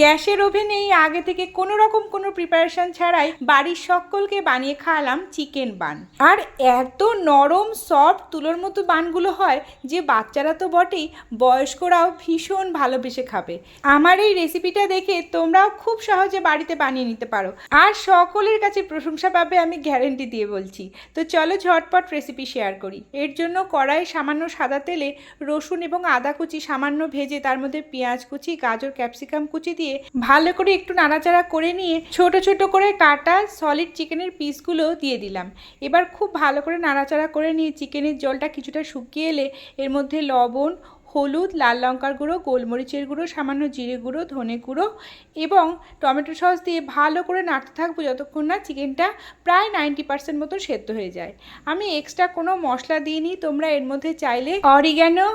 গ্যাসের ওভেনে ওভেনেই আগে থেকে কোনো রকম কোনো প্রিপারেশন ছাড়াই বাড়ির সকলকে বানিয়ে খাওয়ালাম চিকেন বান আর এত নরম সফট তুলোর মতো বানগুলো হয় যে বাচ্চারা তো বটেই, বয়স্করাও ভীষণ ভালোবেসে খাবে। আমার এই রেসিপিটা দেখে তোমরাও খুব সহজে বাড়িতে বানিয়ে নিতে পারো। আর সকলের কাছে প্রশংসা পাবে আমি গ্যারেন্টি দিয়ে বলছি। তো চলো ঝটপট রেসিপি শেয়ার করি। এর জন্য কড়াই সামান্য সাদা তেলে রসুন এবং আদা কুচি সামান্য ভেজে তার মধ্যে পেঁয়াজ কুচি, গাজর ক্যাপসিকাম কুচি দিয়ে ভালো করে একটু নাড়াচাড়া করে নিয়ে ছোট ছোট করে কাটা সলিড চিকেনের পিসগুলো দিয়ে দিলাম। এবার খুব ভালো করে নাড়াচাড়া করে নিয়ে চিকেনের জলটা কিছুটা শুকিয়ে এলে এর মধ্যে লবণ, হলুদ, লাল লঙ্কার গুঁড়ো, গোলমরিচের গুঁড়ো, সামান্য জিরে গুঁড়ো, ধনে গুঁড়ো এবং টমেটো সস দিয়ে ভালো করে নাড়তে থাকব যতক্ষণ না চিকেনটা প্রায় নাইনটি পার্সেন্ট মতো সেদ্ধ হয়ে যায়। আমি এক্সট্রা কোনো মশলা দিইনি, তোমরা এর মধ্যে চাইলে অরিগ্যানো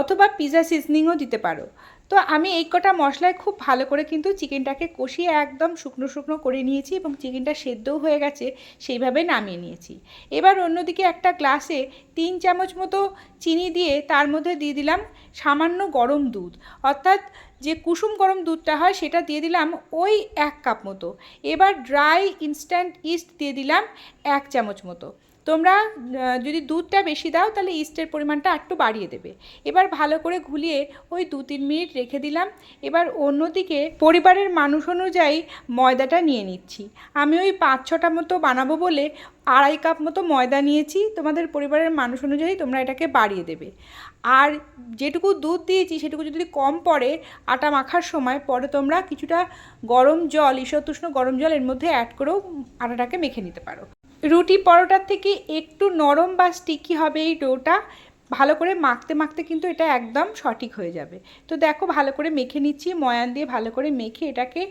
অথবা পিৎজা সিজনিংও দিতে পারো। তো আমি এই কটা মশলায় খুব ভালো করে কিন্তু চিকেনটাকে কষিয়ে একদম শুকনো শুকনো করে নিয়েছি এবং চিকেনটা সেদ্ধও হয়ে গেছে, সেইভাবে নামিয়ে নিয়েছি। এবার অন্যদিকে একটা গ্লাসে তিন চামচ মতো চিনি দিয়ে তার মধ্যে দিয়ে দিলাম সামান্য গরম দুধ। অর্থাৎ যে কুসুম গরম দুধটা হয় সেটা দিয়ে দিলাম ওই এক কাপ মতো। এবার ড্রাই ইনস্ট্যান্ট ইস্ট দিয়ে দিলাম এক চামচ মতো। তোমরা যদি দুধটা বেশি দাও, তাহলে ইস্টের পরিমাণটা একটু বাড়িয়ে দেবে। এবার ভালো করে ঘুলিয়ে ওই দু তিন মিনিট রেখে দিলাম। এবার অন্যদিকে পরিবারের মানুষ অনুযায়ী ময়দাটা নিয়ে নিচ্ছি। আমি ওই পাঁচ ছটা মতো বানাবো বলে আড়াই কাপ মতো ময়দা নিয়েছি। তোমাদের পরিবারের মানুষ অনুযায়ী তোমরা এটাকে বাড়িয়ে দেবে। আর যেটুকু দুধ দিয়েছি, সেটুকু যদি কম পড়ে আটা মাখার সময়, পরে তোমরা কিছুটা গরম জল ঈষতুষ্ণ গরম জল এর মধ্যে অ্যাড করেও আটাটাকে মেখে নিতে পারো। রুটি পরোটার থেকে একটু নরম বা স্টিকি হবে এই ডোটা। ভালো করে মাখতে মাখতে কিন্তু এটা একদম সঠিক হয়ে যাবে। তো দেখো ভালো করে মেখে নিচ্ছি, ময়ান দিয়ে ভালো করে মেখে এটাকে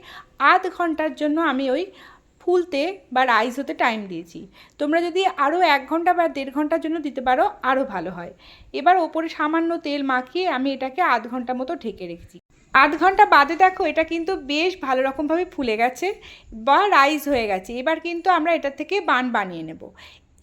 আধ ঘণ্টার জন্য আমি ওই ফুলতে বা রাইস হতে টাইম দিয়েছি। তোমরা যদি আরও এক ঘণ্টা বা দেড় ঘণ্টার জন্য দিতে পারো আরও ভালো হয়। এবার ওপরে সামান্য তেল মাখিয়ে আমি এটাকে আধ ঘণ্টা মতো ঢেকে রেখেছি। আধ ঘণ্টা বাদে দেখো, এটা কিন্তু বেশ ভালো রকমভাবে ফুলে গেছে বা রাইজ হয়ে গেছে। এবার কিন্তু আমরা এটা থেকে বান বানিয়ে নেব।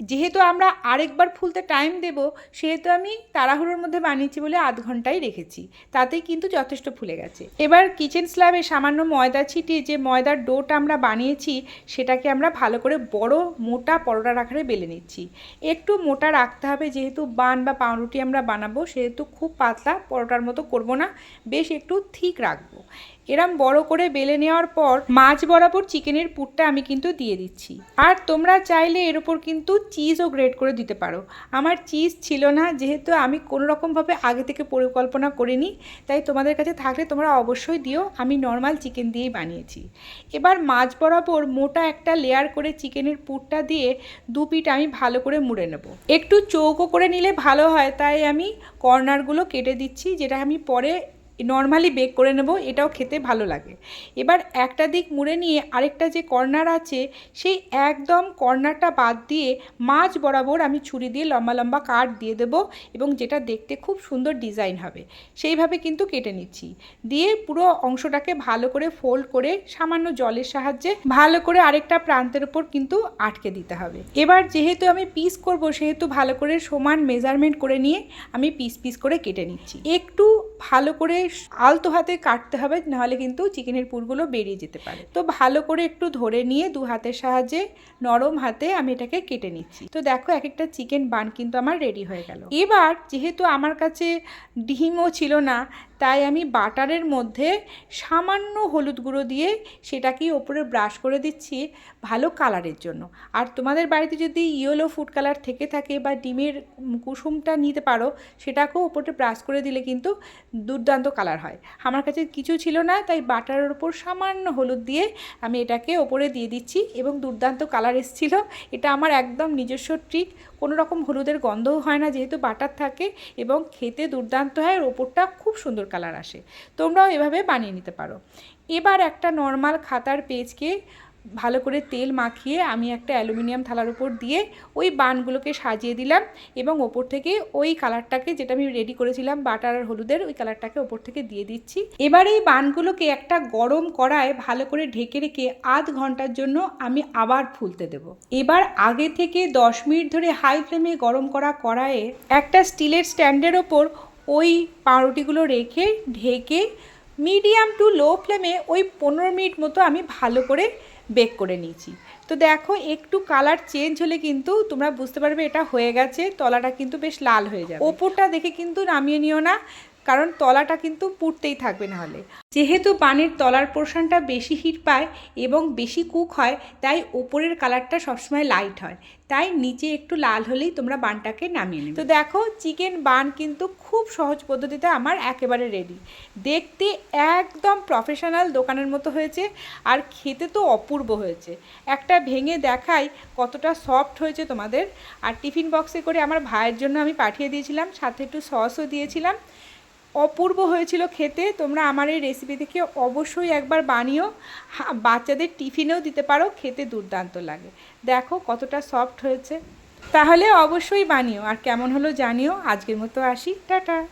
যেহেতু আমরা আরেকবার ফুলতে টাইম দেব, সেহেতু আমি তাড়াহুড়োর মধ্যে বানিয়েছি বলে আধ ঘন্টাই রেখেছি। তাতেই কিন্তু যথেষ্ট ফুলে গেছে। এবার কিচেন স্ল্যাবে সামান্য ময়দা ছিটিয়ে যে ময়দার ডোটা আমরা বানিয়েছি, সেটাকে আমরা ভালো করে বড় মোটা পরোটার আকারে বেলে নিচ্ছি। একটু মোটা রাখতে হবে, যেহেতু বান বা পাউরুটি আমরা বানাবো, সেহেতু খুব পাতলা পরোটার মতো করব না, বেশ একটু ঠিক রাখব। এরম বড় করে বেলে নেওয়ার পর মাছ বরাবর চিকেনের পুরটা আমি কিন্তু দিয়ে দিচ্ছি। আর তোমরা চাইলে এর ওপর কিন্তু চিজও গ্রেট করে দিতে পারো। আমার চিজ ছিল না, যেহেতু আমি কোনো রকমভাবে আগে থেকে পরিকল্পনা করিনি, তাই তোমাদের কাছে থাকলে তোমরা অবশ্যই দিও। আমি নর্মাল চিকেন দিয়েই বানিয়েছি। এবার মাছ বরাবর মোটা একটা লেয়ার করে চিকেনের পুরটা দিয়ে দু পিঠ আমি ভালো করে মুড়ে নেব। একটু চৌকো করে নিলে ভালো হয়, তাই আমি কর্নারগুলো কেটে দিচ্ছি, যেটা আমি পরে নর্মালি বেক করে নেব, এটাও খেতে ভালো লাগে। এবার একটা দিক মুড়ে নিয়ে আরেকটা যে কর্নার আছে, সেই একদম কর্নারটা বাদ দিয়ে মাছ বরাবর আমি ছুরি দিয়ে লম্বা লম্বা কাট দিয়ে দেব এবং যেটা দেখতে খুব সুন্দর ডিজাইন হবে, সেইভাবে কিন্তু কেটে নিচ্ছি। দিয়ে পুরো অংশটাকে ভালো করে ফোল্ড করে সামান্য জলের সাহায্যে ভালো করে আরেকটা প্রান্তের উপর কিন্তু আটকে দিতে হবে। এবার যেহেতু আমি পিস করব, সেহেতু ভালো করে সমান মেজারমেন্ট করে নিয়ে আমি পিস পিস করে কেটে নিচ্ছি। একটু ভালো করে আলতো হাতে কাটতে হবে, নাহলে কিন্তু চিকেনের পুরগুলো বেরিয়ে যেতে পারে। তো ভালো করে একটু ধরে নিয়ে দু হাতের সাহায্যে নরম হাতে আমি এটাকে কেটে নিচ্ছি। তো দেখো এক একটা চিকেন বান কিন্তু আমার রেডি হয়ে গেল। এবার যেহেতু আমার কাছে ডিমও ছিল না তাই আমি বাটারের মধ্যে সামান্য হলুদ গুঁড়ো দিয়ে সেটাকে ওপরে ব্রাশ করে দিচ্ছি ভালো কালারের জন্য। আর তোমাদের বাড়িতে যদি ইয়েলো ফুড কালার থেকে থাকে বা ডিমের কুসুমটা নিতে পারো, সেটাকেও ওপরে ব্রাশ করে দিলে কিন্তু দুর্দান্ত কালার হয়। আমার কাছে কিছু ছিল না, তাই বাটারের ওপর সামান্য হলুদ দিয়ে আমি এটাকে ওপরে দিয়ে দিচ্ছি এবং দুর্দান্ত কালার এসেছিল। এটা আমার একদম নিজস্ব ট্রিক। কোনো রকম হলুদের গন্ধও হয় না যেহেতু বাটার থাকে এবং খেতে দুর্দান্ত হয় আর ওপরটা খুব সুন্দর কালার আসে। তোমরাও এভাবে বানিয়ে নিতে পারো। এবার একটা নর্মাল খাতার পেজকে ভালো করে তেল মাখিয়ে আমি একটা অ্যালুমিনিয়াম থালার উপর দিয়ে ওই বানগুলোকে সাজিয়ে দিলাম এবং ওপর থেকে ওই কালারটাকে যেটা আমি রেডি করেছিলাম বাটার আর হলুদের, ওই কালারটাকে ওপর থেকে দিয়ে দিচ্ছি। এবার এই বানগুলোকে একটা গরম কড়ায় ভালো করে ঢেকে রেখে আধ ঘণ্টার জন্য আমি আবার ফুলতে দেব। এবার আগে থেকে দশ মিনিট ধরে হাই ফ্লেমে গরম করা কড়াইয়ে একটা স্টিলের স্ট্যান্ডের ওপর ওই পাউরুটিগুলো রেখে ঢেকে মিডিয়াম টু লো ফ্লেমে ওই পনেরো মিনিট মতো আমি ভালো করে বেক করে নিয়েছি। তো দেখো একটু কালার চেঞ্জ হলে কিন্তু তোমরা বুঝতে পারবে এটা হয়ে গেছে, তলাটা কিন্তু বেশ লাল হয়ে যাবে। ওপরটা দেখে কিন্তু নামিয়ে নিও না। কারণ তলাটা কিন্তু পুড়তেই থাকবে নাহলে। যেহেতু পানির তলার পোর্শনটা বেশি হিট পায় এবং বেশি কুক হয়, তাই ওপরের কালারটা সবসময় লাইট হয়। তাই নিচে একটু লাল হলেই তোমরা বানটাকে নামিয়ে নেবে। তো দেখো চিকেন বান কিন্তু খুব সহজ পদ্ধতিতে আমার একেবারে রেডি দেখতে একদম প্রফেশনাল দোকানের মতো হয়েছে আর খেতে তো অপূর্ব হয়েছে। একটা ভেঙে দেখাই কতটা সফট হয়েছে তোমাদের। আর টিফিন বক্সে করে আমার ভাইয়ের জন্য আমি পাঠিয়ে দিয়েছিলাম, সাথে একটু সসও দিয়েছিলাম। অপূর্ব হয়েছিল খেতে। তোমরা আমার এই রেসিপি থেকে অবশ্যই একবার বানিও। বাচ্চাদের টিফিনেও দিতে পারো, খেতে দুর্দান্ত লাগে। দেখো কতটা সফট হয়েছে। তাহলে অবশ্যই বানিও। আর কেমন হলো জানিও। আজকের মতো আসি। টাটা।